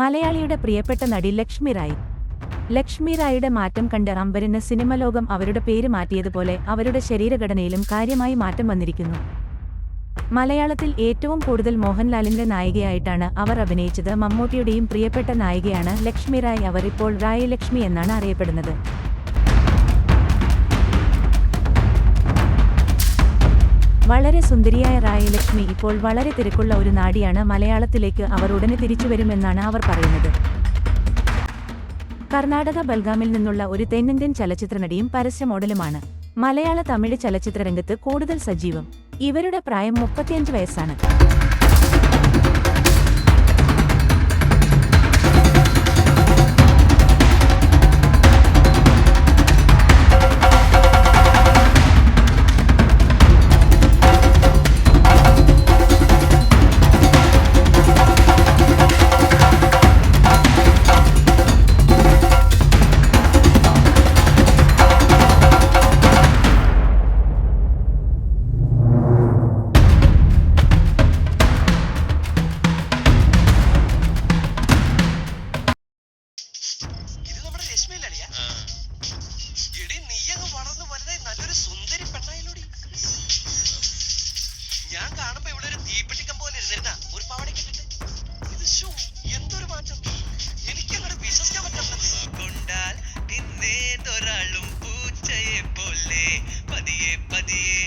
മലയാളിയുടെ പ്രിയപ്പെട്ട നടി ലക്ഷ്മി റായ്. ലക്ഷ്മി റായിയുടെ മാറ്റം കണ്ട് അംബരന് സിനിമ ലോകം അവരുടെ പേര് മാറ്റിയതുപോലെ അവരുടെ ശരീരഘടനയിലും കാര്യമായി മാറ്റം വന്നിരിക്കുന്നു. മലയാളത്തിൽ ഏറ്റവും കൂടുതൽ മോഹൻലാലിന്റെ നായികയായിട്ടാണ് അവർ അഭിനയിച്ചത്. മമ്മൂട്ടിയുടെയും പ്രിയപ്പെട്ട നായികയാണ് ലക്ഷ്മി റായ്. അവർ ഇപ്പോൾ റായ് ലക്ഷ്മി എന്നാണ് അറിയപ്പെടുന്നത്. വളരെ സുന്ദരിയായ റായലക്ഷ്മി ഇപ്പോൾ വളരെ തിരക്കുള്ള ഒരു നാടിയാണ്. മലയാളത്തിലേക്ക് അവർ ഉടനെ തിരിച്ചു വരുമെന്നാണ് അവർ പറയുന്നത്. കർണാടക ബൽഗാമിൽ നിന്നുള്ള ഒരു തെന്നിന്ത്യൻ ചലച്ചിത്ര നടിയും പരസ്യ മോഡലുമാണ്. മലയാള തമിഴ് ചലച്ചിത്ര രംഗത്ത് കൂടുതൽ സജീവം. ഇവരുടെ പ്രായം മുപ്പത്തിയഞ്ച് വയസ്സാണ്. Buddy.